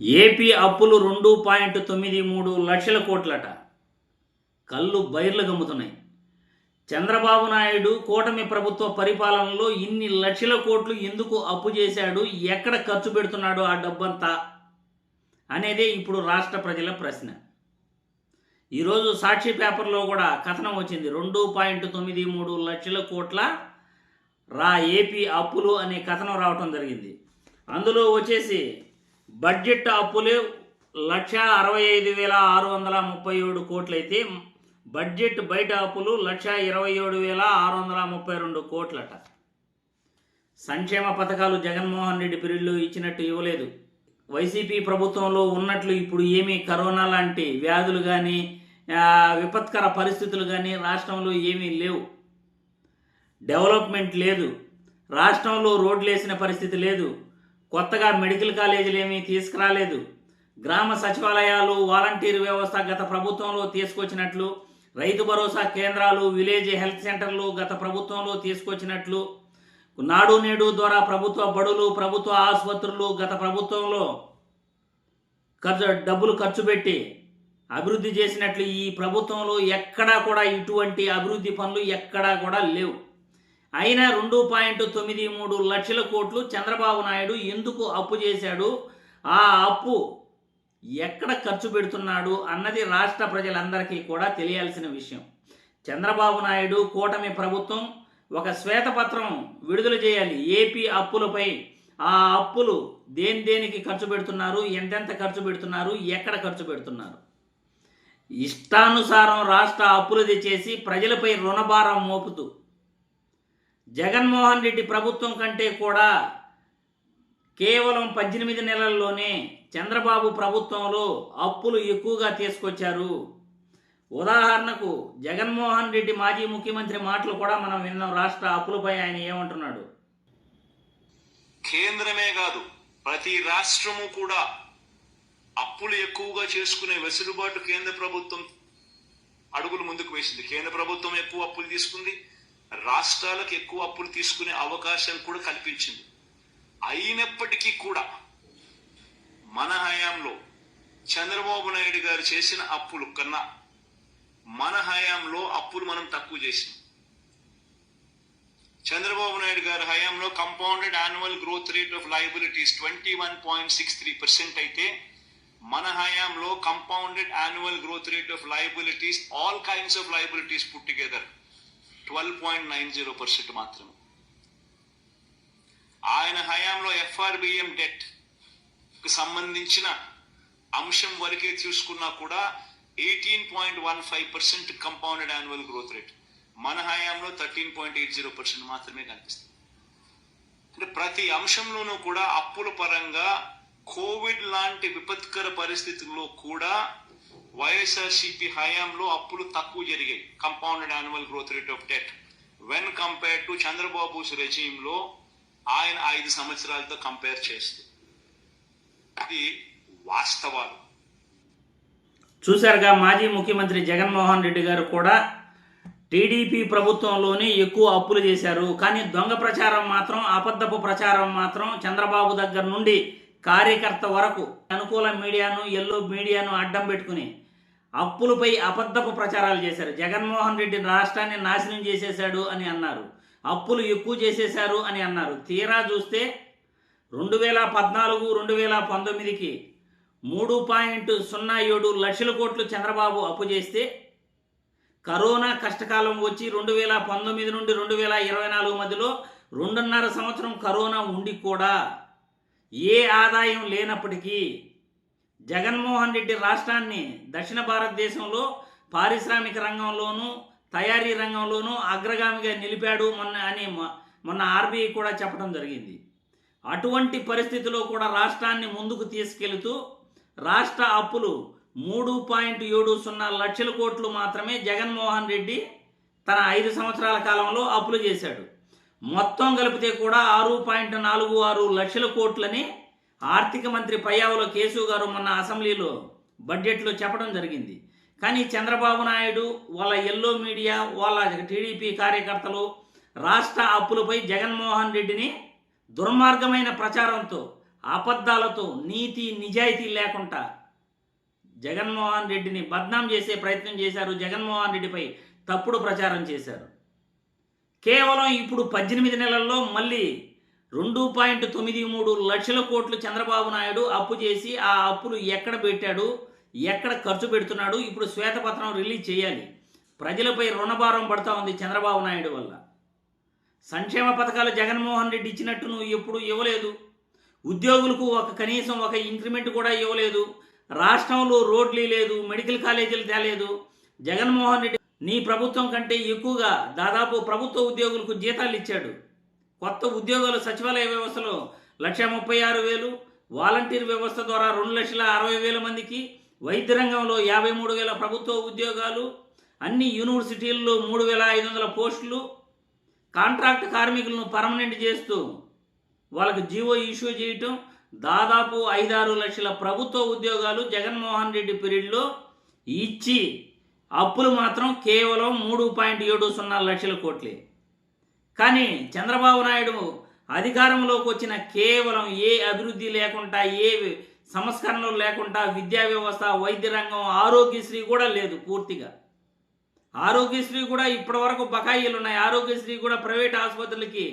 AP అప్పులు రెండు point తొమ్మిది మూడు లక్షల కోట్లట. కళ్ళు బైర్లు గమ్ముతున్నాయి. చంద్రబాబు నాయుడు కూటమి ప్రభుత్వ పరిపాలనలో ఇన్ని లక్షల కోట్లు ఎందుకు అప్పు చేశాడు? ఎక్కడ ఖర్చు పెడుతున్నాడు ఆ డబ్బంతా? అనేదే ఇప్పుడు రాష్ట్ర ప్రజల ప్రశ్న. ఈరోజు సాక్షి పేపర్లో కూడా కథనం వచ్చింది. రెండు పాయింట్ తొమ్మిది మూడు లక్షల కోట్ల రా ఏపీ అప్పులు అనే కథనం రావటం జరిగింది. అందులో వచ్చేసి బడ్జెట్ అప్పులు లక్ష అరవై ఐదు వేల ఆరు వందల ముప్పై ఏడు కోట్లయితే బడ్జెట్ బయట అప్పులు లక్ష ఇరవై ఏడు వేల ఆరు వందల ముప్పై రెండు కోట్లట. సంక్షేమ పథకాలు జగన్మోహన్ రెడ్డి పీరియడ్లో ఇచ్చినట్టు ఇవ్వలేదు. వైసీపీ ప్రభుత్వంలో ఉన్నట్లు ఇప్పుడు ఏమీ కరోనా లాంటి వ్యాధులు కానీ విపత్కర పరిస్థితులు కానీ రాష్ట్రంలో ఏమీ లేవు. డెవలప్మెంట్ లేదు. రాష్ట్రంలో రోడ్లు వేసిన పరిస్థితి లేదు. కొత్తగా మెడికల్ కాలేజీలు ఏమీ తీసుకురాలేదు. గ్రామ సచివాలయాలు వాలంటీర్ వ్యవస్థ గత ప్రభుత్వంలో తీసుకొచ్చినట్లు రైతు భరోసా కేంద్రాలు విలేజ్ హెల్త్ సెంటర్లు గత ప్రభుత్వంలో తీసుకొచ్చినట్లు నాడు నేడు ద్వారా ప్రభుత్వ బడులు ప్రభుత్వ ఆసుపత్రులు గత ప్రభుత్వంలో ఖర్చు డబ్బులు ఖర్చు పెట్టి అభివృద్ధి చేసినట్లు ఈ ప్రభుత్వంలో ఎక్కడా కూడా ఇటువంటి అభివృద్ధి పనులు ఎక్కడా కూడా లేవు. అయినా రెండు పాయింట్ తొమ్మిది మూడు లక్షల కోట్లు చంద్రబాబు నాయుడు ఎందుకు అప్పు చేశాడు? ఆ అప్పు ఎక్కడ ఖర్చు పెడుతున్నాడు అన్నది రాష్ట్ర ప్రజలందరికీ కూడా తెలియాల్సిన విషయం. చంద్రబాబు నాయుడు కూటమి ప్రభుత్వం ఒక శ్వేతపత్రం విడుదల చేయాలి. ఏపీ అప్పులపై ఆ అప్పులు దేని దేనికి ఖర్చు పెడుతున్నారు? ఎంతెంత ఖర్చు పెడుతున్నారు? ఎక్కడ ఖర్చు పెడుతున్నారు? ఇష్టానుసారం రాష్ట్ర అప్పులు తెచ్చేసి ప్రజలపై రుణభారం మోపుతూ జగన్మోహన్ రెడ్డి ప్రభుత్వం కంటే కూడా కేవలం పద్దెనిమిది నెలల్లోనే చంద్రబాబు ప్రభుత్వంలో అప్పులు ఎక్కువగా తీసుకొచ్చారు. ఉదాహరణకు జగన్మోహన్ రెడ్డి మాజీ ముఖ్యమంత్రి మాటలు కూడా మనం విన్నాం రాష్ట్ర అప్పులపై ఆయన ఏమంటున్నాడు? కేంద్రమే కాదు ప్రతి రాష్ట్రము కూడా అప్పులు ఎక్కువగా చేసుకునే వెసులుబాటు కేంద్ర ప్రభుత్వం అడుగులు ముందుకు వేసింది. కేంద్ర ప్రభుత్వం ఎక్కువ అప్పులు తీసుకుంది రాష్ట్రాలకు ఎక్కువ అప్పులు తీసుకునే అవకాశం కూడా కల్పించింది. అయినప్పటికీ కూడా మన హయాంలో చంద్రబాబు నాయుడు గారు చేసిన అప్పులు కన్నా మన హయాంలో అప్పులు మనం తక్కువ చేసినాం. చంద్రబాబు నాయుడు గారి హయాంలో compounded annual growth rate of liabilities twenty one point six three percent అయితే మన హయాంలో compounded annual growth rate of liabilities all kinds of liabilities put together twelve point nine zero percent మాత్రమే. ఆయన హయాంలో ఎఫ్ఆర్బిఎం డెట్కు సంబంధించిన అంశం వరకే చూసుకున్నా కూడా eighteen point one five percent compounded annual growth rate మన హయాంలో thirteen point eight zero percent మాత్రమే కనిపిస్తుంది. అంటే ప్రతి అంశంలోనూ కూడా అప్పుల పరంగా కోవిడ్ లాంటి విపత్కర పరిస్థితుల్లో కూడా వైఎస్ఆర్సిపి హయాంలో అప్పులు తక్కువ జరిగాయి. Compounded annual growth rate of debt when compare to Chandrababu రెజీమ్లో ఆయన ఐదు సంవత్సరాలతో కంపేర్ చేస్తూ ఇది వాస్తవాలు. చూశారుగా మాజీ ముఖ్యమంత్రి జగన్మోహన్ రెడ్డి గారు కూడా టీడీపీ ప్రభుత్వంలోనే ఎక్కువ అప్పులు చేశారు. కానీ దొంగ ప్రచారం మాత్రం అబద్ధపు ప్రచారం మాత్రం చంద్రబాబు దగ్గర నుండి కార్యకర్త వరకు అనుకూల మీడియాను ఎల్లో మీడియాను అడ్డం పెట్టుకుని అప్పులపై అబద్ధపు ప్రచారాలు చేశారు. జగన్మోహన్ రెడ్డి రాష్ట్రాన్ని నాశనం చేసేశాడు అని అన్నారు. అప్పులు ఎక్కువ చేసేశారు అని అన్నారు. తీరా చూస్తే రెండు వేల పద్నాలుగు రెండు వేల పంతొమ్మిదికి మూడు పాయింట్ సున్నా ఏడు లక్షల కోట్లు చంద్రబాబు అప్పు చేస్తే కరోనా కష్టకాలం వచ్చి రెండు వేల పంతొమ్మిది నుండి రెండు వేల ఇరవై నాలుగు మధ్యలో రెండున్నర సంవత్సరం కరోనా ఉండి కూడా ఏ ఆదాయం లేనప్పటికీ జగన్మోహన్ రెడ్డి రాష్ట్రాన్ని దక్షిణ భారతదేశంలో పారిశ్రామిక రంగంలోనూ తయారీ రంగంలోనూ అగ్రగామిగా నిలిపాడు మొన్న అని మొన్న ఆర్బీఐ కూడా చెప్పడం జరిగింది. అటువంటి పరిస్థితిలో కూడా రాష్ట్రాన్ని ముందుకు తీసుకెళుతూ రాష్ట్ర అప్పులు మూడు పాయింట్ ఏడు సున్నా లక్షల కోట్లు మాత్రమే జగన్మోహన్ రెడ్డి తన ఐదు సంవత్సరాల కాలంలో అప్పులు చేశాడు. మొత్తం కలిపితే కూడా ఆరు పాయింట్ నాలుగు ఆరు లక్షల కోట్లని ఆర్థిక మంత్రి పయ్యావుల కేసు గారు మొన్న అసెంబ్లీలో బడ్జెట్లో చెప్పడం జరిగింది. కానీ చంద్రబాబు నాయుడు వాళ్ళ ఎల్లో మీడియా వాళ్ళ టీడీపీ కార్యకర్తలు రాష్ట్ర అప్పులపై జగన్మోహన్ రెడ్డిని దుర్మార్గమైన ప్రచారంతో అబద్ధాలతో నీతి నిజాయితీ లేకుండా జగన్మోహన్ రెడ్డిని బద్నాం చేసే ప్రయత్నం చేశారు. జగన్మోహన్ రెడ్డిపై తప్పుడు ప్రచారం చేశారు. కేవలం ఇప్పుడు పద్దెనిమిది నెలల్లో మళ్ళీ రెండు పాయింట్ తొమ్మిది మూడు లక్షల కోట్లు చంద్రబాబు నాయుడు అప్పు చేసి ఆ అప్పులు ఎక్కడ పెట్టాడు ఎక్కడ ఖర్చు పెడుతున్నాడు ఇప్పుడు శ్వేతపత్రం రిలీజ్ చేయాలి. ప్రజలపై రుణభారం పడుతూ ఉంది చంద్రబాబు నాయుడు వల్ల. సంక్షేమ పథకాలు జగన్మోహన్ రెడ్డి ఇచ్చినట్టు నువ్వు ఎప్పుడు ఇవ్వలేదు. ఉద్యోగులకు ఒక కనీసం ఒక ఇంక్రిమెంట్ కూడా ఇవ్వలేదు. రాష్ట్రంలో రోడ్లు లేదు మెడికల్ కాలేజీలు తేలేదు. జగన్మోహన్ రెడ్డి నీ ప్రభుత్వం కంటే ఎక్కువగా దాదాపు ప్రభుత్వ ఉద్యోగులకు జీతాలు ఇచ్చాడు. కొత్త ఉద్యోగాలు సచివాలయ వ్యవస్థలో లక్ష ముప్పై ఆరు వేలు వాలంటీర్ వ్యవస్థ ద్వారా రెండు లక్షల అరవై వేల మందికి వైద్య రంగంలో యాభై మూడు వేల ప్రభుత్వ ఉద్యోగాలు అన్ని యూనివర్సిటీల్లో మూడు వేల ఐదు వందల పోస్టులు కాంట్రాక్ట్ కార్మికులను పర్మనెంట్ చేస్తూ వాళ్ళకు జీవో ఇష్యూ చేయటం దాదాపు ఐదారు లక్షల ప్రభుత్వ ఉద్యోగాలు జగన్మోహన్ రెడ్డి పీరియడ్లో ఇచ్చి అప్పులు మాత్రం కేవలం మూడు పాయింట్ ఏడు సున్నా లక్షల కోట్లే. కానీ చంద్రబాబు నాయుడు అధికారంలోకి వచ్చిన కేవలం ఏ అభివృద్ధి లేకుండా ఏ సంస్కరణలు లేకుండా విద్యా వ్యవస్థ వైద్య రంగం ఆరోగ్యశ్రీ కూడా లేదు పూర్తిగా. ఆరోగ్యశ్రీ కూడా ఇప్పటివరకు బకాయిలు ఉన్నాయి. ఆరోగ్యశ్రీ కూడా ప్రైవేట్ ఆసుపత్రులకి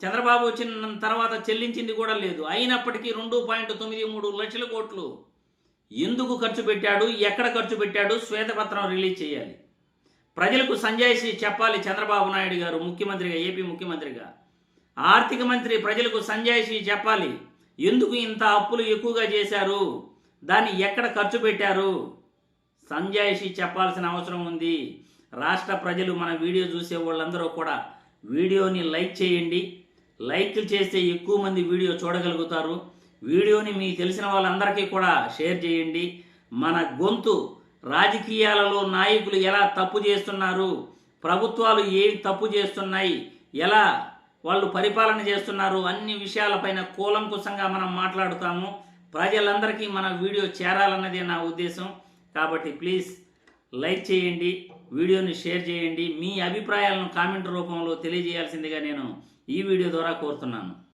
చంద్రబాబు వచ్చిన తర్వాత చెల్లించింది కూడా లేదు. అయినప్పటికీ రెండు పాయింట్ తొమ్మిది మూడు లక్షల కోట్లు ఎందుకు ఖర్చు పెట్టాడు ఎక్కడ ఖర్చు పెట్టాడు శ్వేతపత్రం రిలీజ్ చేయాలి. ప్రజలకు సంజాయిషి చెప్పాలి చంద్రబాబు నాయుడు గారు ముఖ్యమంత్రిగా ఏపీ ముఖ్యమంత్రిగా. ఆర్థిక మంత్రి ప్రజలకు సంజాయిషి చెప్పాలి. ఎందుకు ఇంత అప్పులు ఎక్కువగా చేశారు? దాన్ని ఎక్కడ ఖర్చు పెట్టారు? సంజాయిషి చెప్పాల్సిన అవసరం ఉంది. రాష్ట్ర ప్రజలు మన వీడియో చూసే వాళ్ళందరూ కూడా వీడియోని లైక్ చేయండి. లైక్లు చేస్తే ఎక్కువ మంది వీడియో చూడగలుగుతారు. వీడియోని మీ తెలిసిన వాళ్ళందరికీ కూడా షేర్ చేయండి. మన గొంతు రాజకీయాలలో నాయకులు ఎలా తప్పు చేస్తున్నారు? ప్రభుత్వాలు ఏం తప్పు చేస్తున్నాయి? ఎలా వాళ్ళు పరిపాలన చేస్తున్నారు? అన్ని విషయాలపైన కూలంకుశంగా మనం మాట్లాడుతాము. ప్రజలందరికీ మన వీడియో చేరాలన్నదే నా ఉద్దేశం. కాబట్టి ప్లీజ్ లైక్ చేయండి వీడియోని షేర్ చేయండి. మీ అభిప్రాయాలను కామెంట్ రూపంలో తెలియజేయాల్సిందిగా నేను ఈ వీడియో ద్వారా కోరుతున్నాను.